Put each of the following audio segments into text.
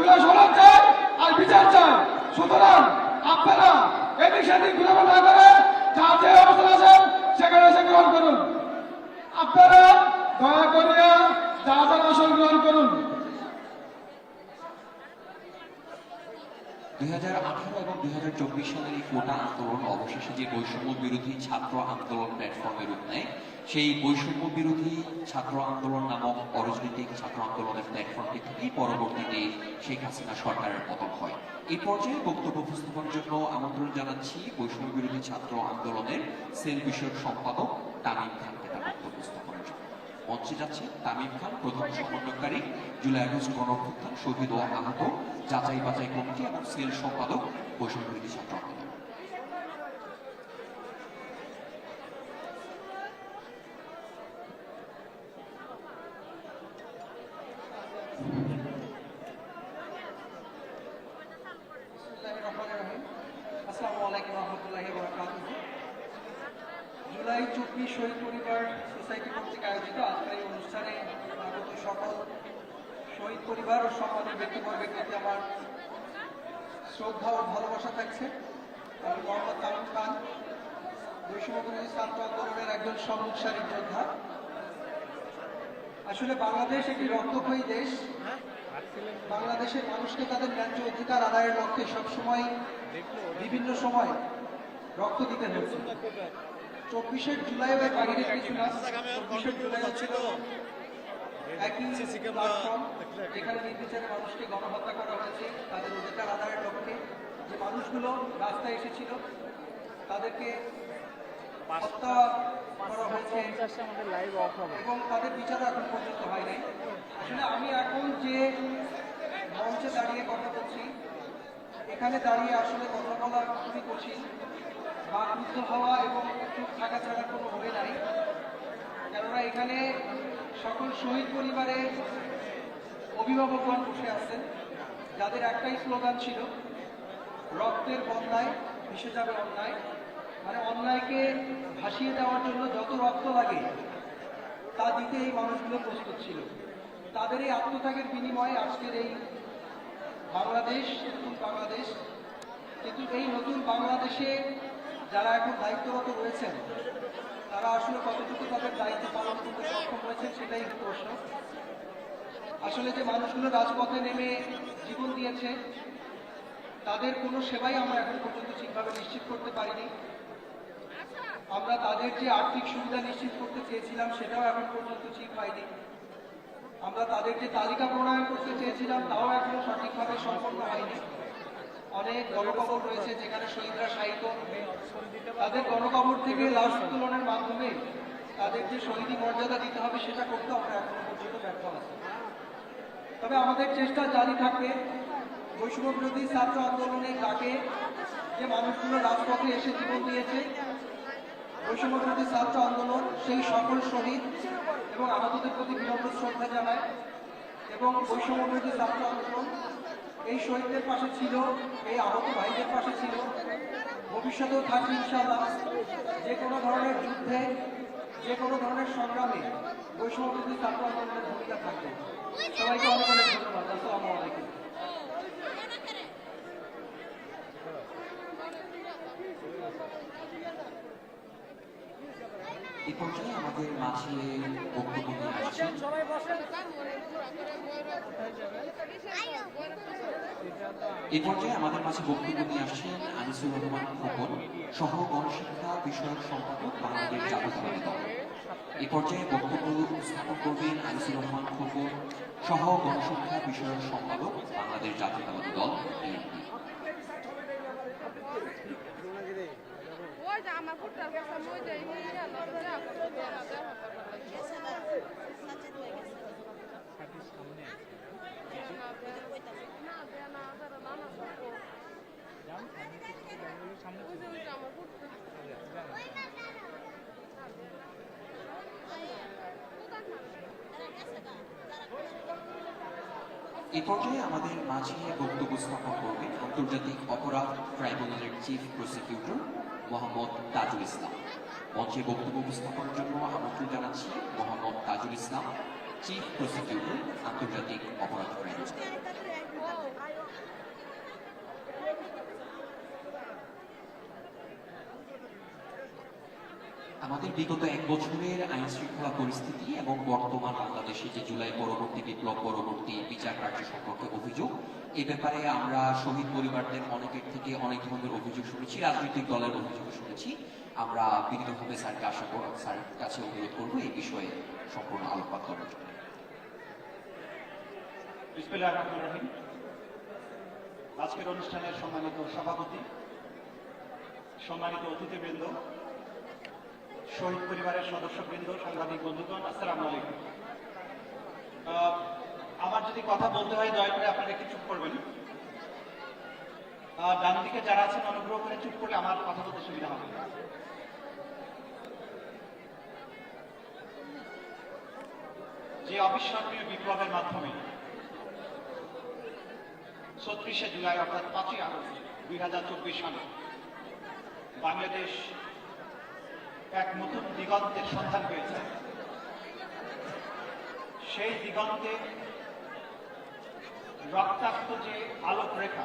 জুলাই সনদ চাই আর বিচার চাই সুতরাং আপনারা এদিক সেদিক ঘুরে না করে যার যে অবস্থান আছেন সেখানে এসে গ্রহণ করুন। আপনারা দয়া করিয়া যার আসন গ্রহণ করুন। দুই এবং দুই সালের এই কোটা আন্দোলন অবশেষে যে বৈষম্য বিরোধী ছাত্র আন্দোলন প্ল্যাটফর্মে রূপ নেয়, সেই বৈষম্য বিরোধী ছাত্র আন্দোলন নামক অরাজনৈতিক ছাত্র আন্দোলনের প্ল্যাটফর্মটি থেকেই পরবর্তীতে শেখ হাসিনা সরকারের পতন হয়। এই পর্যায়ে বক্তব্য উপস্থাপনের জন্য আমন্ত্রণ জানাচ্ছি বৈষম্য বিরোধী ছাত্র আন্দোলনের সেল বিষয়ক সম্পাদক তামিম খানকে তার বক্তব্য উপস্থাপনের জন্য। মঞ্চে যাচ্ছে। তামিম খান প্রধান সমন্বয়কারী জুলাই আগস্ট গণঅভ্যুত্থান, শহীদ ও আহত যাচাই বাছাই কমিটি এবং সেল সম্পাদক বৈষম্য ছাত্র আন্দোলন বিসমিল্লাহির রহমানির রহিম। আসসালামু আলাইকুম রহমতুল্লাহি ওয়া বারাকাতুহু। জুলাই চব্বিশ শহীদ পরিবার সোসাইটি কর্তৃক আয়োজিত আজকের এই অনুষ্ঠানে আগত সকল শহীদ পরিবার ও সম্মানের ব্যক্তিবর্গের প্রতি আমার শ্রদ্ধা ও ভালোবাসা থাকছে। আমি মোহাম্মদ খান আন্দোলনের একজন সম্মুখ সারির যোদ্ধা। আসলে বাংলাদেশ একটি রক্তক্ষয়ী দেশ। বাংলাদেশের মানুষকে তাদের ন্যায্য অধিকার আদায়ের লক্ষ্যে সবসময়, বিভিন্ন সময় রক্ত দিতে হয়েছে। চব্বিশে জুলাই এর বাহিরে কিছু চব্বিশে জুলাই ছিল একই প্ল্যাটফর্ম নির্বিচারে মানুষকে গণহত্যা করা হয়েছে তাদের অধিকার আদায়ের লক্ষ্যে। যে মানুষগুলো রাস্তায় এসেছিল তাদেরকে হত্যা করা হয়েছে এবং তাদের বিচার এখন পর্যন্ত হয় নাই। আসলে আমি এখন যে মঞ্চে দাঁড়িয়ে কথা বলছি এখানে দাঁড়িয়ে আসলে কথা বলা খুবই কঠিন বা ক্রুদ্ধ হওয়া এবং চুপ থাকা ছাড়া কোনো হয়ে নাই। কেননা এখানে সকল শহীদ পরিবারের অভিভাবকগণ বসে আছেন। যাদের একটাই স্লোগান ছিল, রক্তের বন্যায় ভেসে যাবে অন্যায়। মানে অন্যায়কে ভাসিয়ে দেওয়ার জন্য যত রক্ত লাগে, তা দিতে এই মানুষগুলো প্রস্তুত ছিল। তাদের এই আত্মত্যাগের বিনিময়ে আজকের এই বাংলাদেশ, নতুন বাংলাদেশ। কিন্তু এই নতুন বাংলাদেশে যারা এখন দায়িত্বরত রয়েছেন তারা আসলে কতটুকু তাদের দায়িত্ব পালন করতে সক্ষম হয়েছেন সেটাই প্রশ্ন। আসলে যে মানুষগুলো রাজপথে নেমে জীবন দিয়েছে, তাদের কোনো সেবাই আমরা এখন পর্যন্ত ঠিকভাবে নিশ্চিত করতে পারিনি। আমরা তাদের যে আর্থিক সুবিধা নিশ্চিত করতে চেয়েছিলাম, সেটাও এখন পর্যন্ত ঠিক পাইনি আমরা তাদের যে তালিকা প্রণয়ন করতে চেয়েছিলাম, তাও এখনও সঠিকভাবে সম্পন্ন হয়নি। অনেক গণকবর রয়েছে যেখানে শহীদরা সাহিত্য তাদের গণকবর থেকে লাশ উত্তোলনের মাধ্যমে তাদের যে শহীদী মর্যাদা দিতে হবে, সেটা করতে আমরা এখনও পর্যন্ত ব্যর্থ আছি। তবে আমাদের চেষ্টা জারি থাকবে বৈষম্য বিরোধী ছাত্র আন্দোলনের ডাকে যে মানুষগুলো রাজপথে এসে জীবন দিয়েছে। বৈষম্য বিরোধী ছাত্র আন্দোলন সেই সকল শহীদ এবং আহতদের প্রতি বিনম্র শ্রদ্ধা জানায় এবং বৈষম্য বিরোধী ছাত্র আন্দোলন এই শহীদদের পাশে ছিল, এই আহত ভাইদের পাশে ছিল। ভবিষ্যতেও থাকবে ইনশাআল্লাহ। যে কোনো ধরনের যুদ্ধে, যে কোনো ধরনের সংগ্রামে বৈষম্য ছাত্র আন্দোলনের ভূমিকা থাকবে। সবাইকে অনেক অনেক ধন্যবাদ। আসসালামু আলাইকুম। পর্যায়ে আমাদের মাঝে বক্তব্য নিয়ে আসছেন পর্যায়ে আমাদের মাঝে বক্তব্য নিয়ে আসছেন আনিসুর রহমান খোকন সহ গণশিক্ষা বিষয়ক সম্পাদক বাংলাদেশ জাতীয়তাবাদী দল। এই পর্যায়ে বক্তব্য উপস্থাপন করবেন আনিসুর রহমান খোকন সহ গণশিক্ষা বিষয়ক সম্পাদক বাংলাদেশ জাতীয়তাবাদী দল। এ পর্যায়ে আমাদের মাঝে বক্তব্য স্থাপন করবে আন্তর্জাতিক অপরাধ ট্রাইব্যুনালের চিফ প্রসিকিউটর মোহাম্মদ তাজুল ইসলাম। মঞ্চে বক্তব্য উপস্থাপনের জন্য আমন্ত্রণ জানাচ্ছি মোহাম্মদ তাজুল ইসলাম, চিফ প্রসিকিউটর আন্তর্জাতিক অপরাধ ট্রাইব্যুনাল। আমাদের বিগত এক বছরের আইন শৃঙ্খলা পরিস্থিতি এবং বর্তমান বাংলাদেশে যে জুলাই পরবর্তী বিপ্লব, পরবর্তী বিচার কার্য সম্পর্কে অভিযোগ, এ ব্যাপারে আমরা শহীদ পরিবারদের অনেকের থেকে অনেক ধরনের অভিযোগ শুনেছি, রাজনৈতিক দলের অভিযোগ শুনেছি। আমরা বিনীতভাবে স্যারকে আশা করব স্যারের কাছে অনুরোধ করব এই বিষয়ে সম্পূর্ণ আলোকপাত করার জন্য। আজকের অনুষ্ঠানের সম্মানিত সভাপতি, সম্মানিত অতিথিবৃন্দ শহীদ পরিবারের সদস্যবৃন্দ, সাংবাদিক বন্ধুগণ, আসসালামু আলাইকুম। আমার যদি কথা বলতে হয়, দয়া করে আপনারা একটু চুপ করবেন। ডান দিকে যারা আছেন, অনুগ্রহ করে চুপ করলে আমার কথা বলতে সুবিধা হবে। যে অবিস্মরণীয় বিপ্লবের মাধ্যমে ছত্রিশে জুলাই অর্থাৎ পাঁচই আগস্ট দুই হাজার চব্বিশ সালে বাংলাদেশ এক নতুন দিগন্তের সন্ধান পেয়েছে। সেই দিগন্তে রক্তাক্ত যে আলোক রেখা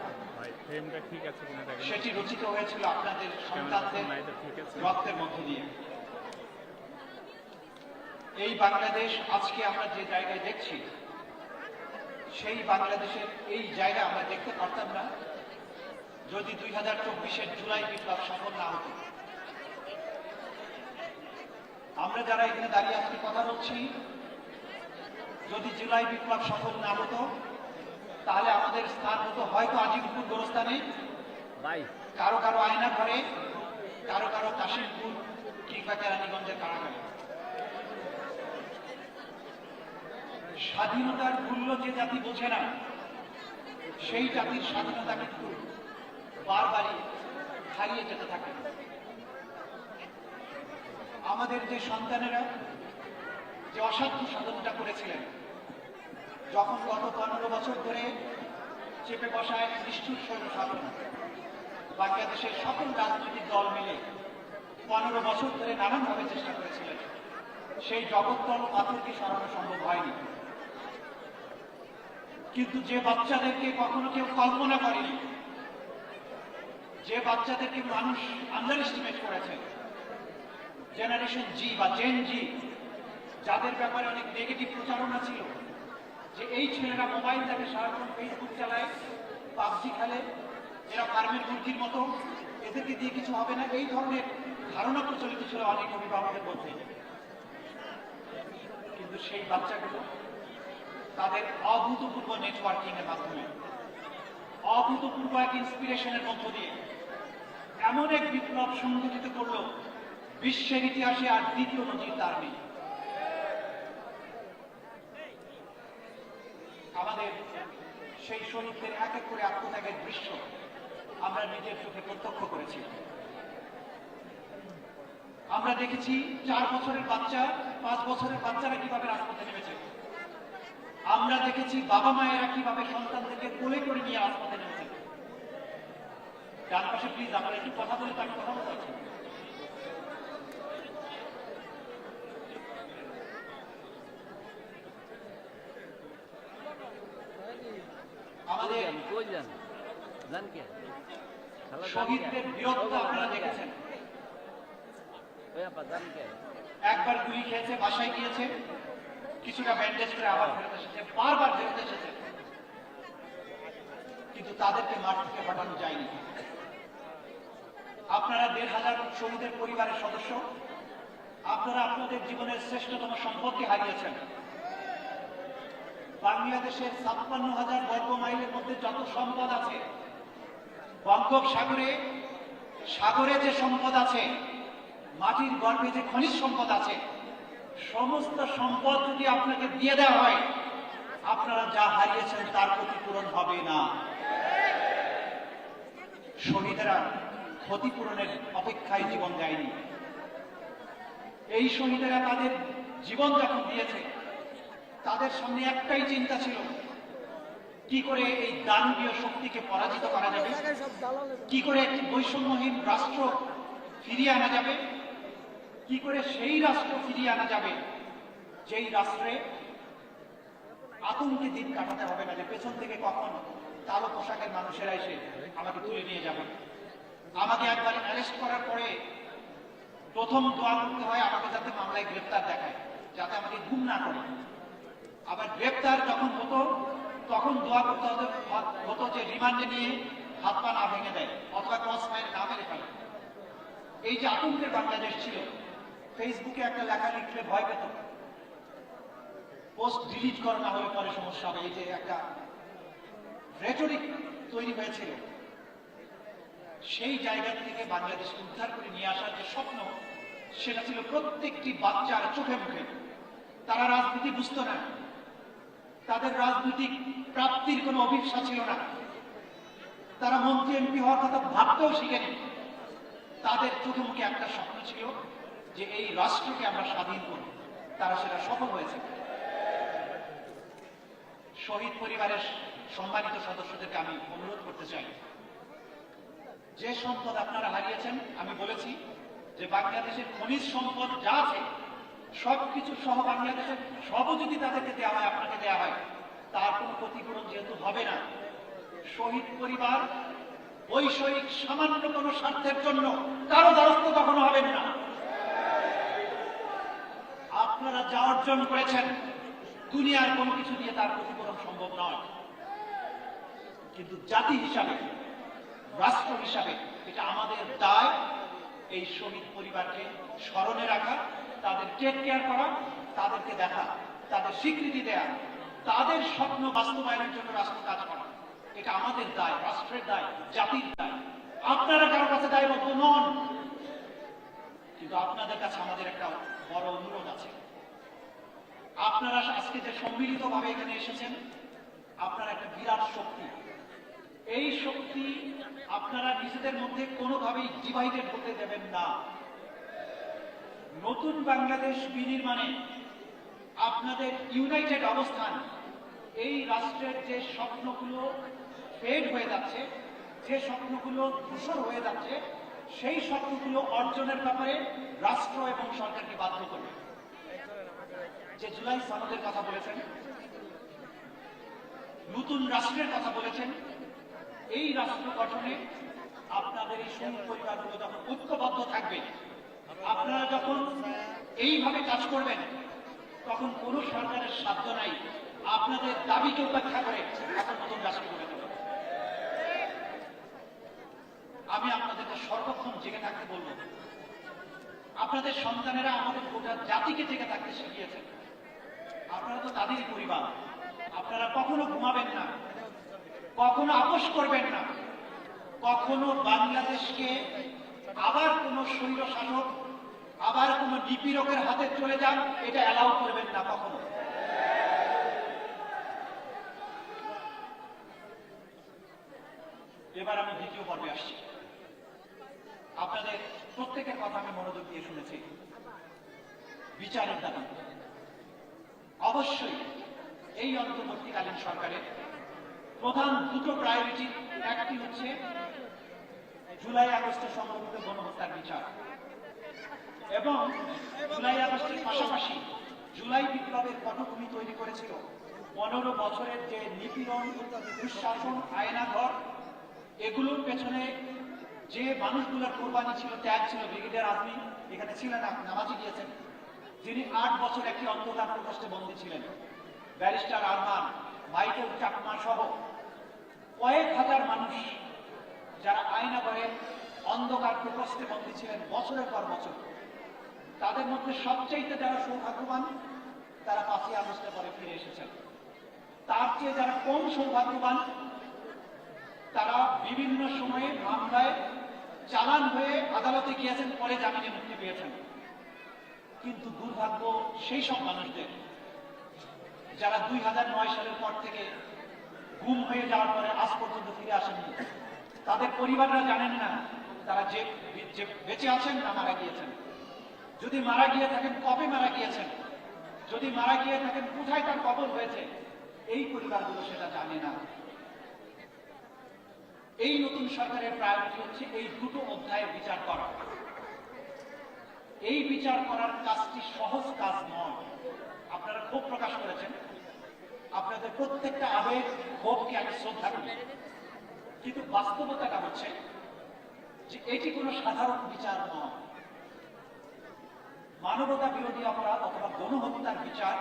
সেটি রচিত হয়েছিল আপনাদের সন্তানদের রক্তের মধ্য দিয়ে। এই বাংলাদেশ আজকে আমরা যে জায়গায় দেখছি সেই বাংলাদেশের এই জায়গা আমরা দেখতে পারতাম না। যদি দুই হাজার চব্বিশের জুলাই বিপ্লব সফল না হতো আমরা যারা এখানে দাঁড়িয়ে আজকে কথা বলছি যদি জুলাই বিপ্লব সফল না হতো তাহলে আমাদের স্থান হতো হয়তো আজিমপুর গোরস্থানে। কারও কারও আয়না ঘরে কারও কারও কাশিমপুর কিংবা কেরানীগঞ্জের কারাগারে। স্বাধীনতার মূল্য যে জাতি বোঝে না সেই জাতির স্বাধীনতা কিন্তু বারবারই হারিয়ে যেতে থাকে। আমাদের যে সন্তানেরা যে অসাধ্য সাধনটা করেছিলেন, যখন গত পনেরো বছর ধরে চেপে বসা এক নিষ্ঠুর সৈন্য শাসন বাংলাদেশের সকল রাজনৈতিক দল মিলে পনেরো বছর ধরে নানানভাবে চেষ্টা করেছিলেন, সেই জগৎদল পাথরকে সরানো সম্ভব হয়নি। কিন্তু যে বাচ্চাদেরকে কখনো কেউ কল্পনা করেনি, যে বাচ্চাদেরকে মানুষ আন্ডার এস্টিমেট করেছে জেনারেশন জি বা জেন জি যাদের ব্যাপারে অনেক নেগেটিভ প্রচারণা ছিল, যে এই ছেলেরা মোবাইল দেখে সারাক্ষণ ফেসবুক চালায়, পাবজি খেলে, এরা ফার্মের মুরগির মতো, এদেরকে দিয়ে কিছু হবে না, এই ধরনের ধারণা প্রচলিত ছিল অনেক অভিভাবকের মধ্যে। কিন্তু সেই বাচ্চাগুলো তাদের অভূতপূর্ব নেটওয়ার্কিং এর মাধ্যমে, অভূতপূর্ব এক ইন্সপিরেশনের মধ্য দিয়ে, এমন এক বিপ্লব সংগঠিত করল বিশ্বের ইতিহাসে আর দ্বিতীয় নজির তার নেই। আমাদের সেই শহীদদের এক এক করে আত্মত্যাগের দৃশ্য আমরা নিজের চোখে প্রত্যক্ষ করেছি। আমরা দেখেছি চার বছরের বাচ্চা, পাঁচ বছরের বাচ্চারা কীভাবে রাজপথে নেমেছে। আমরা দেখেছি বাবা মায়েরা কীভাবে সন্তানদেরকে কোলে করে নিয়ে রাজপথে নেমেছে। ডান পাশে প্লিজ আমরা একটু কথা বলে, তাকে কথা বলতে পারছি আমাদের কই যান যান কে? শহীদদের বীরত্ব আপনারা দেখেছেন? ওই আপা যান কে? একবার গুলি খেয়েছে বাসায় গিয়েছে। কিছুটা ব্যান্ডেজ করে আবার ফেরত এসেছে বারবার ফেরত এসেছে। কিন্তু তাদেরকে মাঠ থেকে হটানো যায়নি। আপনারা দেড় হাজার শহীদের পরিবারের সদস্য। আপনারা আপনাদের জীবনের শ্রেষ্ঠতম সম্পদকে হারিয়েছেন। বাংলাদেশের ছাপ্পান্ন হাজার বর্গ মাইলের মধ্যে যত সম্পদ আছে বঙ্গোপসাগরে সাগরে যে সম্পদ আছে, মাটির গর্ভে যে খনিজ সম্পদ আছে, সমস্ত সম্পদ যদি আপনাকে দিয়ে দেওয়া হয়, আপনারা যা হারিয়েছেন তার ক্ষতিপূরণ হবে না। শহীদেরা ক্ষতিপূরণের অপেক্ষায় জীবন দেয়নি। এই শহীদেরা তাদের জীবন যখন দিয়েছে। তাদের সামনে একটাই চিন্তা ছিল। কি করে এই দানবীয় শক্তিকে পরাজিত করা যাবে? কি করে একটি বৈষম্যহীন রাষ্ট্র ফিরিয়ে আনা যাবে? কি করে সেই রাষ্ট্র ফিরিয়ে আনা যাবে? যেই রাষ্ট্রে আতঙ্কে দিন কাটাতে হবে না যে পেছন থেকে কখন কালো পোশাকের মানুষেরা এসে আমাকে তুলে নিয়ে যাবে। আমাকে একবার অ্যারেস্ট করার পরে প্রথম দোয়া করতে হয় আমাকে যাতে মামলায় গ্রেপ্তার দেখায়, যাতে আমাকে গুম না করে। আবার গ্রেপ্তার যখন হতো, তখন দোয়া করতে হতো হতো যে রিমান্ডে নিয়ে হাত পা না ভেঙে দেয়, অথবা ক্রস ফায়ার না মেরে ফেলে। এই যে আতঙ্কের বাংলাদেশ ছিল ফেসবুকে একটা লেখা লিখলে ভয় পেত। পোস্ট ডিলিট করা না হলে পরে সমস্যা হবে। এই যে একটা রেটরিক তৈরি হয়েছিল, সেই জায়গা থেকে বাংলাদেশকে উদ্ধার করে নিয়ে আসার যে স্বপ্ন, সেটা ছিল প্রত্যেকটি বাচ্চার চোখে মুখে। তারা রাজনীতি বুঝতো না। তাদের রাজনৈতিক প্রাপ্তির কোনো অভিপ্সা ছিল না। তারা মন্ত্রী, এমপি হওয়ার কথা ভাবতেও শিখেনি। তাদের চোখে মুখে একটা স্বপ্ন ছিল যে এই রাষ্ট্রকে আমরা স্বাধীন করব। তারা সেটা সফল হয়েছে। শহীদ পরিবারের সম্মানিত সদস্যদেরকে আমি অনুরোধ করতে চাই। যে সম্পদ আপনারা হারিয়েছেন, আমি বলেছি যে বাংলাদেশের খনিজ সম্পদ যা আছে সবকিছু সহ বাংলাদেশের সবও যদি তাদেরকে দেওয়া হয়, আপনাকে দেওয়া হয়। তার কোনো ক্ষতিপূরণ যেহেতু হবে না। শহীদ পরিবার বৈষয়িক সামান্য কোনো স্বার্থের জন্য কারও দ্বারস্থ কখনো হবেন না। আপনারা যা অর্জন করেছেন, দুনিয়ার কোনো কিছু দিয়ে তার ক্ষতিপূরণ সম্ভব নয়। কিন্তু জাতি হিসাবে, রাষ্ট্র হিসাবে এটা আমাদের দায়, এই শহীদ পরিবারকে স্মরণে রাখা। তাদের টেক কেয়ার করা, তাদেরকে দেখা, তাদের স্বীকৃতি দেয়া, তাদের স্বপ্ন বাস্তবায়নের জন্য রাষ্ট্র কাজ করা। এটা আমাদের দায়, রাষ্ট্রের দায়, জাতির দায়। আপনারা কারও কাছে দায়বদ্ধ নন, কিন্তু আপনাদের কাছে আমাদের একটা বড় অনুরোধ আছে। আপনারা আজকে যে সম্মিলিত ভাবে এখানে এসেছেন, আপনারা একটা বিরাট শক্তি। এই শক্তি আপনারা নিজেদের মধ্যে কোনোভাবেই ডিভাইডেড হতে দেবেন না। নতুন বাংলাদেশ বিনির্মাণে আপনাদের ইউনাইটেড অবস্থান, এই রাষ্ট্রের যে স্বপ্নগুলো ফেড হয়ে যাচ্ছে, যে স্বপ্নগুলো ধূসর হয়ে যাচ্ছে, সেই স্বপ্নগুলো অর্জনের ব্যাপারে রাষ্ট্র এবং সরকারকে বাধ্য করবে। যে জুলাই সনদের কথা বলেছেন, নতুন রাষ্ট্রের কথা বলেছেন, এই রাষ্ট্র গঠনে আপনাদের এই শহীদ পরিবারগুলো যখন ঐক্যবদ্ধ থাকবে আপনারা যখন এইভাবে কাজ করবেন, তখন কোনো সরকারের সাধ্য নাই। আপনাদের দাবিকে উপেক্ষা করে এখন নতুন রাষ্ট্র তোলা। আমি আপনাদেরকে সর্বক্ষণ জেগে থাকতে বলব, আপনাদের সন্তানেরা আমাদের গোটা জাতিকে জেগে থাকতে শিখিয়েছেন। আপনারা তো তাদেরই পরিবার। আপনারা কখনো ঘুমাবেন না, কখনো আপোষ করবেন না। কখনো বাংলাদেশকে আবার কোন স্বৈর শাসক আবার কোন নিপীড়কের হাতে চলে যান, এটা অ্যালাউ করবেন না কখনো। এবার আমি দ্বিতীয় পর্বে আসছি। আপনাদের প্রত্যেকের কথা আমি মনোযোগ দিয়ে শুনেছি। বিচারের দাবি অবশ্যই এই অন্তর্বর্তীকালীন সরকারের প্রধান দুটো প্রায়োরিটি একটি হচ্ছে জুলাই আগস্টে সংঘটিত গণহত্যার বিচার। এবং জুলাই আগস্টের পাশাপাশি জুলাই বিপ্লবের পটভূমি তৈরি করেছিল। পনেরো বছরের যে নিপীড়ন, দুঃশাসন, আয়নাঘর, এগুলোর পেছনে যে মানুষগুলোর কোরবানি ছিল, ত্যাগ ছিল, ব্রিগেডিয়ার আজমি এখানে ছিলেন আপনি নামাজি গিয়েছেন। যিনি আট বছর একটি অন্ধকার প্রকোষ্ঠে বন্দী ছিলেন। ব্যারিস্টার আরমান, মাইকেল চাকমা সহ কয়েক হাজার মানুষ যারা আয়না করে অন্ধকার প্রকোষ্ঠে বন্দী ছিলেন বছরের পর বছর। তাদের মধ্যে সবচাইতে যারা সৌভাগ্যবান, তারা পাঁচই আগস্টের পরে ফিরে এসেছেন। তার চেয়ে যারা কম সৌভাগ্যবান, তারা বিভিন্ন সময়ে মামলায় চালান হয়ে আদালতে গিয়েছেন, পরে জামিনে মুক্তি পেয়েছেন। কিন্তু দুর্ভাগ্য সেই সব মানুষদের, যারা দুই হাজার নয় সালের পর থেকে গুম হয়ে যাওয়ার পরে আজ পর্যন্ত ফিরে আসেননি, তাদের পরিবাররা জানেন না, তারা যে বেঁচে আছেন না মারা গিয়েছেন। যদি মারা গিয়ে থাকেন, কবে মারা গিয়েছেন? যদি মারা গিয়ে থাকেন, কোথায় তার কবর হয়েছে? এই পরিবারগুলো সেটা জানে না। এই নতুন সরকারের প্রায়োরিটি হচ্ছে এই দুটো অধ্যায়ের বিচার করা। এই বিচার করার কাজটি সহজ কাজ নয়। আপনারা ক্ষোভ প্রকাশ করেছেন। আপনাদের প্রত্যেকটা আবেগ, ক্ষোভকে আমি শ্রদ্ধা করি। কিন্তু বাস্তবতাটা হচ্ছে যে এটি কোনো সাধারণ বিচার নয়। মানবতা বিরোধী অপরাধ অথবা গণহত্যার বিচার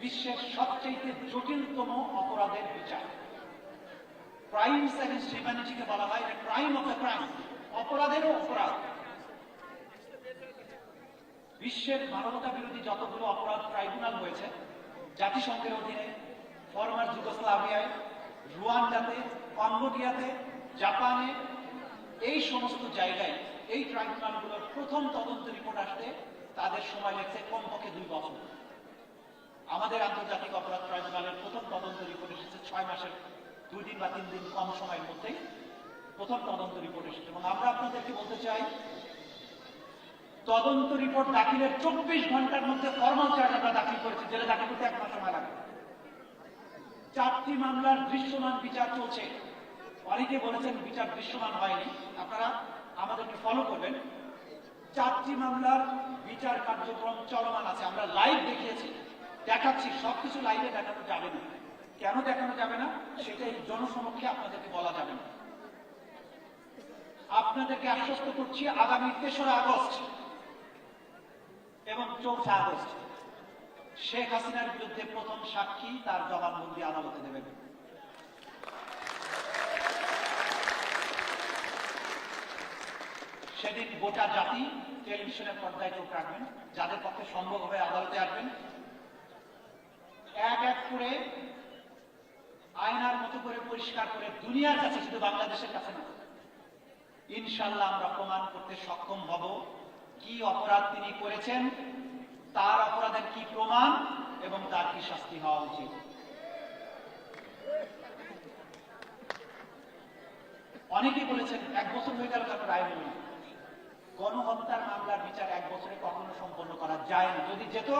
বিশ্বের সবচেয়ে জটিলতম অপরাধের বিচার। ক্রাইমস এগেন্স্ট হিউম্যানিটিকে বলা হয় ক্রাইম অফ ক্রাইম অপরাধেরও অপরাধ। বিশ্বের মানবতা বিরোধী যতগুলো অপরাধ ট্রাইব্যুনাল হয়েছে, জাতিসংঘের অধীনে ফরমার যুগোস্লাভিয়ায় রুয়ান্ডাতে কম্বোডিয়াতে জাপানে এই সমস্ত জায়গায় এই ট্রাইব্যুনালগুলোর প্রথম তদন্ত রিপোর্ট আসতে তাদের সময় লেগেছে কমপক্ষে দুই বছর। আমাদের আন্তর্জাতিক অপরাধ ট্রাইব্যুনালের প্রথম তদন্ত রিপোর্ট এসেছে ছয় মাসের, দুই দিন বা তিন দিন কম সময়ের মধ্যেই প্রথম তদন্ত রিপোর্ট এসেছে। এবং আমরা আপনাদেরকে বলতে চাই, তদন্ত রিপোর্ট দাখিলের চব্বিশ ঘণ্টার মধ্যে ফর্মাল চার্জ আমরা দাখিল করেছি, জেলে দাখিল করতে এক সময় লাগে। চারটি মামলার দৃশ্যমান বিচার চলছে। অনেকে বলেছেন বিচার দৃশ্যমান হয়নি। আপনারা আমাদেরকে ফলো করবেন। চারটি মামলার বিচার কার্যক্রম চলমান আছে। আমরা লাইভ দেখিয়েছি, দেখাচ্ছি, সবকিছু লাইভে দেখানো যাবে না। কেন দেখানো যাবে না? সেটাই জনসমক্ষে আপনাদেরকে বলা যাবে না। আপনাদেরকে আশ্বস্ত করছি, আগামী তেসরা আগস্ট এবং চৌঠা আগস্ট শেখ হাসিনার বিরুদ্ধে প্রথম সাক্ষী তার জবানবন্দি আদালতে দেবেন। সেদিন গোটা জাতি টেলিভিশনের পর্দায় চোখ রাখবেন। যাদের পক্ষে সম্ভব হবে আদালতে আসবেন। এক এক করে আয়নার মতো করে পরিষ্কার করে দুনিয়ার কাছে শুধু বাংলাদেশের কাছে না ইনশাল্লাহ আমরা প্রমাণ করতে সক্ষম হব কি অপরাধ তিনি করেছেন, তার অপরাধের কি প্রমাণ এবং তার কি শাস্তি হওয়া উচিত। অনেকেই বলেছেন, এক বছর হয়ে গেল তারপর রায় হলো না। গণহত্যার মামলার বিচার এক বছরে কখনো সম্পন্ন করা যায় না। যদি যেত,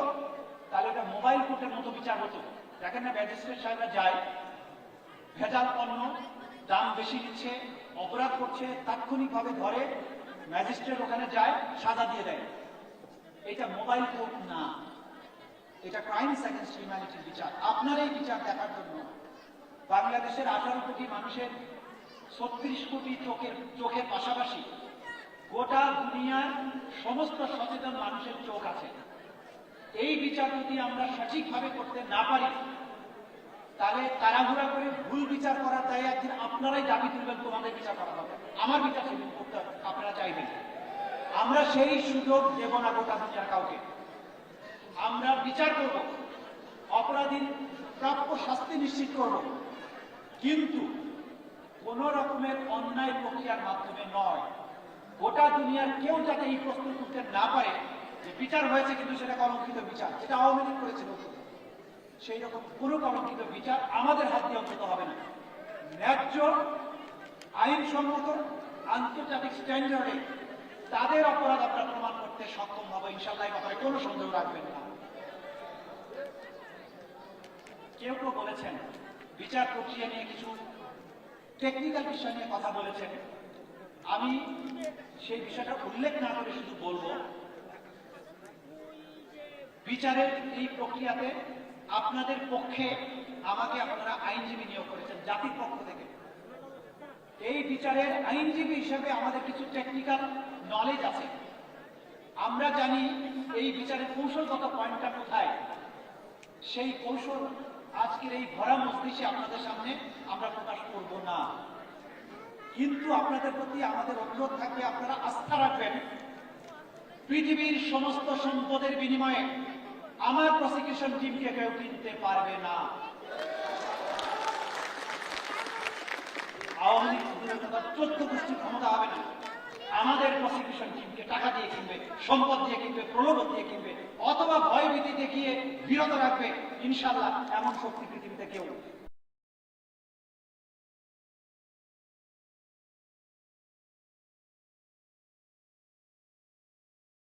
তাহলে ওটা মোবাইল কোর্টের মতো বিচার হতো। দেখেন না, ম্যাজিস্ট্রেট সাহেবরা যায়, ভেজাল পণ্য, দাম বেশি নিচ্ছে, অপরাধ করছে, তাৎক্ষণিকভাবে ধরে, ম্যাজিস্ট্রেট ওখানে যায়, সাজা দিয়ে দেয়। এটা মোবাইল কোর্ট না। এটা ক্রাইমস এগেন্স্ট হিউম্যানিটির বিচার। আপনার এই বিচার দেখার জন্য বাংলাদেশের আঠারো কোটি মানুষের ছত্রিশ কোটি চোখের চোখের পাশাপাশি গোটা দুনিয়ার সমস্ত সচেতন মানুষের চোখ আছে। এই বিচার যদি আমরা সঠিকভাবে করতে না পারি, তাহলে তাড়াহুড়া করে ভুল বিচার করার দায় একদিন আপনারাই দাবি তুলবেন, তোমাদের বিচার করা হবে। আমার বিচার সেদিন করতে আপনারা চাইবেন। আমরা সেই সুযোগ দেব না গোটা দুনিয়ার কাউকে। আমরা বিচার করব, অপরাধীর প্রাপ্য শাস্তি নিশ্চিত করব। কিন্তু কোন রকমের অন্যায় প্রক্রিয়ার মাধ্যমে নয়। গোটা দুনিয়ার কেউ যাতে এই প্রশ্ন করতে না পারে, যে বিচার হয়েছে কিন্তু সেটা কলঙ্কিত বিচার যেটা আওয়ামী লীগ করেছিল সেই রকম কোন কলঙ্কিত বিচার, আমাদের হাত দিয়ে অন্তত হবে না। ন্যায্য, আইনসম্মত, আন্তর্জাতিক স্ট্যান্ডার্ডে তাদের অপরাধ আমরা প্রমাণ করতে সক্ষম হব ইনশাল্লাহ ব্যাপারে কোনো সন্দেহ রাখবেন না। কেউ কেউ বলেছেন, বিচার প্রক্রিয়া নিয়ে কিছু টেকনিক্যাল বিষয় নিয়ে কথা বলেছেন। আমি সেই বিষয়টা উল্লেখ না করে শুধু বলব। বিচারের এই প্রক্রিয়াতে আপনাদের পক্ষে আমাকে আপনারা আইনজীবী নিয়োগ করেছেন, জাতির পক্ষ থেকে। এই বিচারের আইনজীবী হিসেবে আমাদের কিছু টেকনিক্যাল নলেজ আছে। আমরা জানি এই বিচারের কৌশলগত পয়েন্টটা কোথায়। সেই কৌশল আজকের এই ভরা মস্তিষ্কে আপনাদের সামনে আমরা প্রকাশ কিন্তু আপনাদের প্রতি আমাদের অনুরোধ থাকবে আপনারা আস্থা রাখবেন। পৃথিবীর সমস্ত সম্পদের বিনিময়ে আমার প্রসিকিউশন টিমকে কেউ কিনতে পারবে না। আওয়ামী লীগ চোদ্দ ক্ষমতা হবে না। আমাদের টাকা দিয়ে কিনবে, সম্পদ দিয়ে কিনবে, প্রলোভন দিয়ে কিনবে, অথবা ভয়ভীতি দেখিয়ে বিরত রাখবে ইনশাল্লাহ এমন শক্তি পৃথিবীতে কেউ